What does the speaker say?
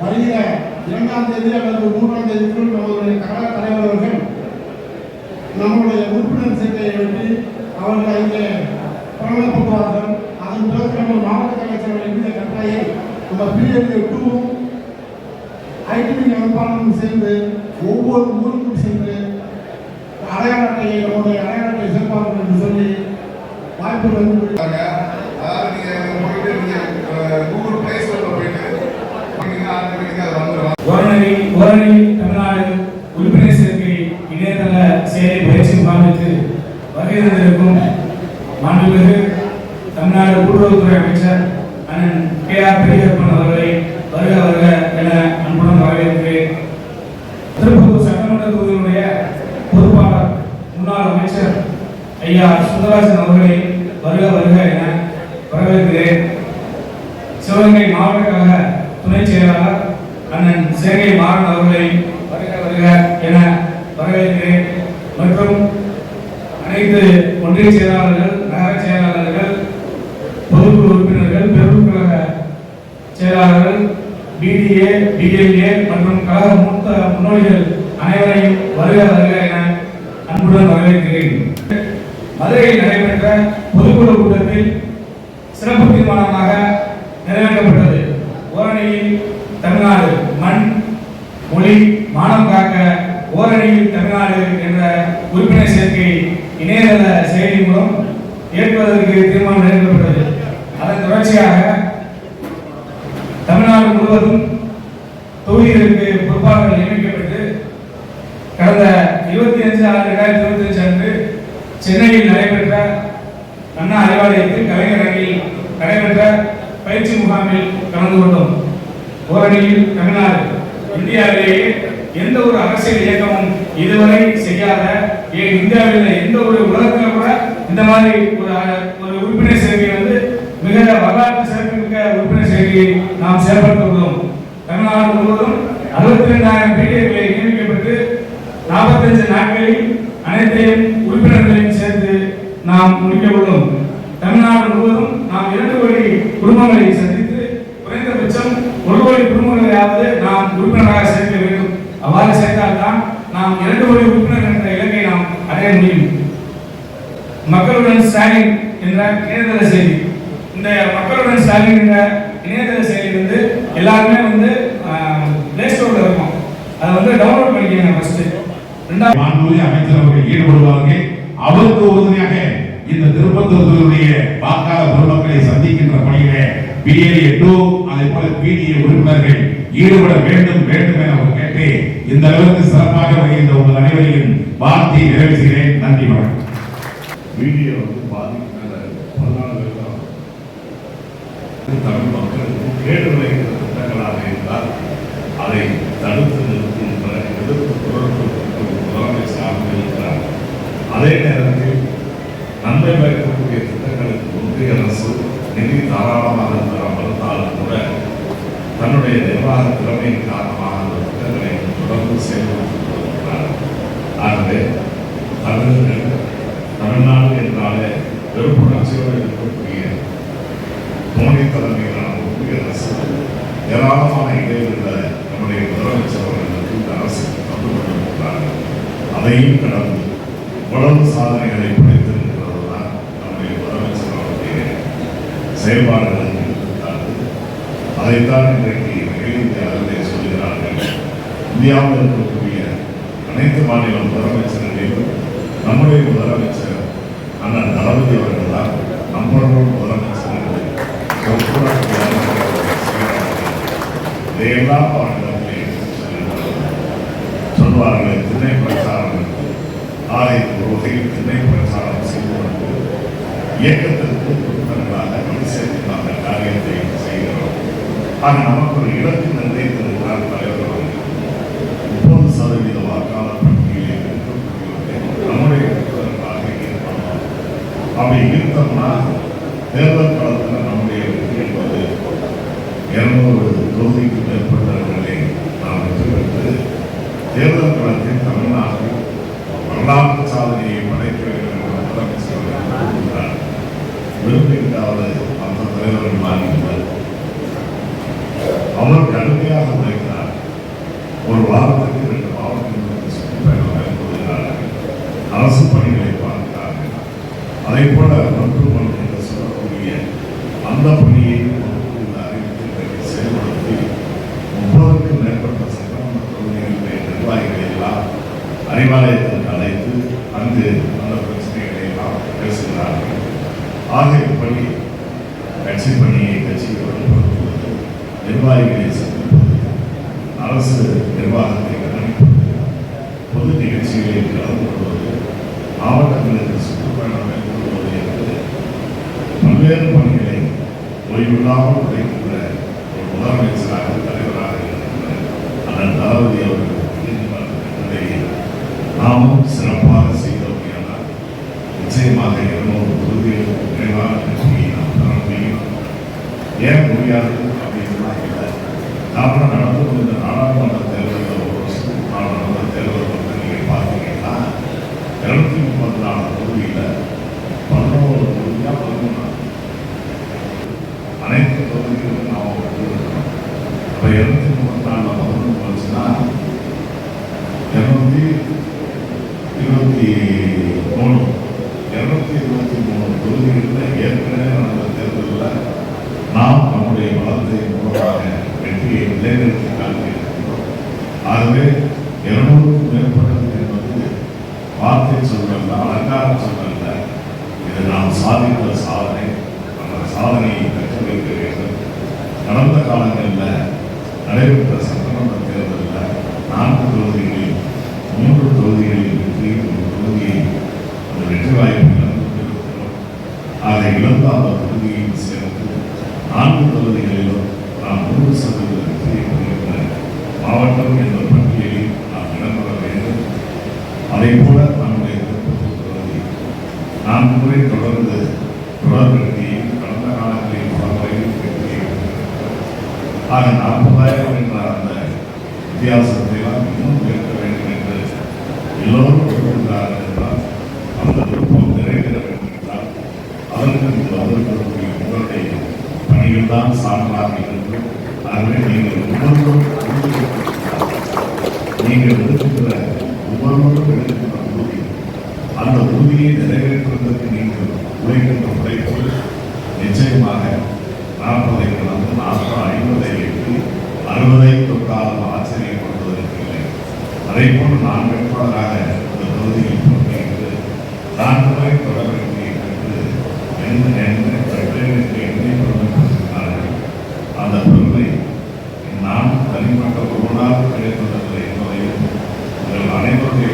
வருகிற இரண்டாம் தேதி அல்லது மூன்றாம் தேதிக்குள் நம்மளுடைய கழக தலைவர் அவர்கள் நம்முடைய உறுப்பினர் சேர்க்கையை வெட்டி அவர்கள் அங்கே பிரபலப்படுவார்கள் அதன் பிறகு நம்ம மாவட்ட கலைச்சர்கள் இந்த கட்டாயை நம்ம பிஎல்ஏ டூவும் ஐடி அமைப்பாளரும் சேர்ந்து ஒவ்வொரு ஊருக்கும் சென்று அடையாள அட்டையை நம்முடைய அடையாள அட்டை சேர்ப்பார்கள் என்று சொல்லி வாய்ப்பு வந்து இருக்காங்க. அதாவது நீங்கள் போயிட்டு நீங்க கூகுள் பிளேஸ் ஸ்டோர்ல போயிட்டு பண்ணீங்கன்னா ஆட்டோமேட்டிக்கா அது வந்துடும் ஓரணி ஓரணி தமிழ்நாடு உறுப்பினர் சேர்க்கை இணையதள செயலி பயிற்சி முகாமிற்கு வருகை தந்திருக்கும் மாண்புமிகு தமிழ்நாடு கூட்டுறவுத்துறை அமைச்சர் அண்ணன் கே ஆர் பெரியப்பன் அவர்களை வருக வருக என அன்புடன் வரவேற்கிறேன். திருப்பூர் சட்டமன்ற தொகுதியினுடைய பொறுப்பாளர் முன்னாள் அமைச்சர் ஐயா சுந்தரராஜன் அவர்களை வருக வருக என வரவேற்கிறேன். சிவகங்கை மாவட்ட துணை செயலாளர் அண்ணன் சேகை மாறன் அவர்களை வருக வருக என வரவேற்கிறேன். மற்றும் அனைத்து ஒன்றிய செயலாளர்கள் நகர செயலாளர்கள் பொதுக்குழு உறுப்பினர்கள் பெருக்கழக செயலாளர்கள் பிடிஏ பிஎல்ஏ மற்றும் கழக மூத்த முன்னோடிகள் அனைவரையும் வருக வருக என அன்புடன் வரவேற்கிறேன். மதுரையில் நடைபெற்ற பொதுக்குழு கூட்டத்தில் சிறப்பு தீர்மானமாக நிறைவேற்றப்பட்டது. ஓரணியில் தமிழ்நாடு மண் மொழி மானம் காக்க ஓரணியில் தமிழ்நாடு என்ற உறுப்பினர் சேர்க்கை இணையதள செயலி மூலம் ஏற்பதற்கு தீர்மானம் நிறைவேற்றப்பட்டது. அதன் தொடர்ச்சியாக தமிழ்நாடு முழுவதும் தொகுதிகளுக்கு பொறுப்பாளர்கள் நியமிக்கப்பட்டு கடந்த இருபத்தி அஞ்சு ஆறு ரெண்டாயிரத்தி இருபத்தி அஞ்சு அன்று சென்னையில் நடைபெற்ற அண்ணா அறிவாலயத்தில் கலைஞரங்கில் நடைபெற்ற பயிற்சி முகாமில் கலந்து கொண்டோம். ஓரணியில் தமிழ்நாடு இந்தியாவிலேயே எந்த ஒரு அரசியல் இயக்கமும் இதுவரை செய்யாத ஏன் இந்தியாவில் எந்த ஒரு உலகத்தில் கூட இந்த மாதிரி ஒரு ஒரு உறுப்பினர் சேர்க்கை வந்து மிக வரலாற்று சிறப்புமிக்க உறுப்பினர் சேர்க்கையை நாம் செயல்படுத்தியுள்ளோம் தமிழ்நாடு முழுவதும் அறுபத்தி ரெண்டாயிரம் பிடிஏக்களை நியமிக்கப்பட்டு நாற்பத்தஞ்சு நாட்களில் அனைத்தையும் உறுப்பினர்களையும் சேர்த்து நாம் முடிக்க உள்ளோம் தமிழ்நாடு முழுவதும் நாம் இரண்டு வழி குடும்பங்களை சந்தித்து குறைந்தபட்சம் ஒரு வழி குடும்பங்களையாவது நாம் உறுப்பினராக சேர்க்க வேண்டும். அவ்வாறு சேர்த்தால்தான் நாம் இரண்டு வழி உறுப்பினர் என்ற இலக்கை நாம் அடைய முடியும். மக்களுடன் ஸ்டாலின் என்ற இணையதள செய்தி இந்த மக்களுடன் ஸ்டாலின் என்ற இணையதள செயலி வந்து எல்லாருமே வந்து பிளே ஸ்டோர்ல இருக்கும். அதை வந்து டவுன்லோட் பண்ணிக்கிறேன் ஃபர்ஸ்ட் ரெண்டாவது அமைச்சர் அவர்கள் ஈடுபடுவார்கள். அவருக்கு உறுதுணையாக இந்த திருப்பத்தூருடைய வாக்காளர் பொதுமக்களை சந்திக்கின்ற பணியிலே பிஏஏ டூ அதே போல பிடிஏ உறுப்பினர்கள் ஈடுபட வேண்டும் வேண்டும் என அவர் கேட்டு இந்த அளவுக்கு சிறப்பாக வருகின்ற உங்கள் அனைவரையும் வாழ்த்தி நிறைவு செய்கிறேன். நன்றி வணக்கம். மீடியா வந்து பாதிக்கிற பதினாலு தமிழ் மக்கள் கேடு விளைகிற திட்டங்களாக இருந்தால் அதை தடுத்து நன்மை வைக்கக்கூடிய திட்டங்களுக்கு ஒன்றிய அரசு நிதி தாராளமாக இருந்தால் கூட தன்னுடைய நிர்வாக திறமையின் காரணமாக அந்த திட்டங்களை தொடர்ந்து செயல்படுத்திக் ஆகவே தமிழர்கள் தமிழ்நாடு என்றாலே வெறுப்புணர்ச்சியோடு இருக்கக்கூடிய தோனி தலைமையிலான ஒன்றிய அரசு ஏராளமான இடைவெளிகளை நம்முடைய முதலமைச்சர் அவர்களுக்கு இந்த அரசு தந்து கொண்டிருக்கிறார்கள் அதையும் கடந்து உடல் சாதனைகளை படைத்திருக்கிறது தான் நம்முடைய முதலமைச்சர் அவருடைய செயல்பாடுகள் அதைத்தான் இன்றைக்கு அகில இந்திய அளவிலே சொல்கிறார்கள். இந்தியாவில் இருக்கக்கூடிய அனைத்து மாநில முதலமைச்சர்களையும் நம்முடைய முதலமைச்சர் அண்ணன் தளபதி அவர்கள் தான் நம்மளோட முதலமைச்சர்கள் இதையெல்லாம் அவர்களிடத்திலே சொல்வார்கள் திண்ணை பிரச்சாரம் என்று. ஆலை ஒரு வகையில் திண்ணை பிரச்சாரம் செய்வதற்கு கொண்டு இயக்கத்திற்கு உறுப்பினர்கள் ஆக நமக்கு ஒரு இலக்கு நிர்ணயித்திருக்கிறார் தலைவர் அவர்கள் முப்பது சதவீத வாக்காளர் பட்டியலில் இருக்கக்கூடியவர்களை நம்முடைய கட்சிக்காரர்களாக ஈர்க்கணும் அப்படி இருந்தோம்னா தேர்தல் காலத்தில் நம்முடைய வெற்றி என்பது இருநூறு தொகுதிக்கு மேற்பட்டவர்களை நாம் வெற்றி பெற்று தேர்தல் காலத்தில் தமிழ்நாடு வரலாற்று சாதனையை படைக்க வேண்டும் என்று முதலமைச்சர் விரும்புகின்றாவது அந்த தலைவர்கள் மாறினார் அவர் கடுமையாக உழைக்கிறார் ஒரு வாரத்துக்கு ரெண்டு மாவட்டங்களுக்கு சுற்றுப்பயணம் மேற்கொள்கிறார்கள். அரசு பணிகளை பார்க்கிறார்கள். அதே போல மருத்துவமனை சொல்லக்கூடிய அந்த பணியை நிர்வாகிகளை அரசு நிர்வாகத்தை கவனிப்பது பொது நிகழ்ச்சிகளில் கலந்து கொள்வது மாவட்டங்களுக்கு சுற்றுப்பயணம் மேற்கொள்வது என்பது பல்வேறு பணிகளை ஓய்வில்லாமல் உழைக்கின்ற ஒரு முதலமைச்சராக தலைவராக இருக்கின்ற அண்ணன் தளபதி அவர்கள் நீதிமன்றத்தை நாமும் சிறப்பாக செய்தோமையானால் நிச்சயமாக இருநூறு தொகுதிகளுக்கு விரைவான வெற்றியை நாம் பெற முடியும் ஏன் முடியாது அப்படின்னா இல்லை நாம நடந்து கொண்ட நாடாளுமன்ற தேர்தலில் ஒரு வருஷத்துக்கு முன்னால் நடந்த தேர்தல் வந்து நீங்கள் பார்த்தீங்கன்னா இருநூத்தி முப்பத்தி நாலு தொகுதியில் பதினோரு தொகுதியாக பதிமூணு அனைத்து தொகுதிகளும் நாம் ஒத்துழைக்கிறோம் அப்போ இருநூத்தி முப்பத்தாண்டு பதினொன்று வந்துச்சுன்னா இரநூத்தி இருபத்தி மூணு இருநூத்தி இருபத்தி மூணு தொகுதிகளில் ஏற்கனவே நடந்த தேர்தலில் நாம் நம்முடைய பலத்தை மூலமாக வெற்றியை நிலைநிறுத்தி காட்டியிருக்கிறோம் ஆகவே இருநூறுக்கும் மேற்பட்டது என்பது வார்த்தை சொல்லல அலங்கார சொல்லல இது நாம் சாதித்த சாதனை அந்த சாதனையை கற்று வைக்க வேண்டும். கடந்த காலங்களில் நடைபெற்ற சட்டமன்ற தேர்தலில் நான்கு தொகுதிகளில் மூன்று தொகுதிகளில் வெற்றி ஒரு தொகுதியை அந்த வெற்றி வாய்ப்பு இழந்து கொண்டிருக்கிறோம் அதை இழந்த அந்த சேர்ந்து நான்கு பகுதிகளிலும் நாம் நூறு சதவீத வெற்றியை பெறுகின்ற மாவட்டம் என்ற பட்டியலில் நாம் இடம்பெற வேண்டும். அதே போல நம்முடைய திருப்பத்தூர் பகுதி நான்கு முறை தொடர்ந்து தொடர் வெற்றியை கடந்த காலங்களில் பல முறையில் வெற்றியை ஆக நாற்பதாயிரம் என்ற அந்த வித்தியாசத்தை எல்லாம் இன்னும் உயர்த்த வேண்டும் என்று எல்லோரும் விரும்புகிறார்கள் என்றால் அந்த விருப்பம் நிறைவேற வேண்டும் என்றால் அதற்கு நீங்கள் வந்திருக்கக்கூடிய உங்களுடைய பணிகள் தான் சான்றாக இருக்கும் ஆகவே நீங்கள் ஒவ்வொருவரும் நீங்கள் எடுத்துக்கிற ஒவ்வொருவரும் எடுத்துக்கிற உறுதி அந்த உறுதியை நிறைவேற்றுவதற்கு நீங்கள் உழைக்கின்ற உழைப்பு நிச்சயமாக நாற்பதை கடந்து நாற்பது ஐம்பதை எட்டு அறுபதை தொட்டாலும் ஆச்சரியப்படுவதற்கு இல்லை. அதே போல் நான் வேட்பாளராக இந்த தொகுதியில் போட்டியிட்டு நான்கு முறை தொடர் வெற்றியை நான் தனிப்பட்ட ஒருவனால் கிடைத்ததில்லை என்பதையும் உங்கள் அனைவருடைய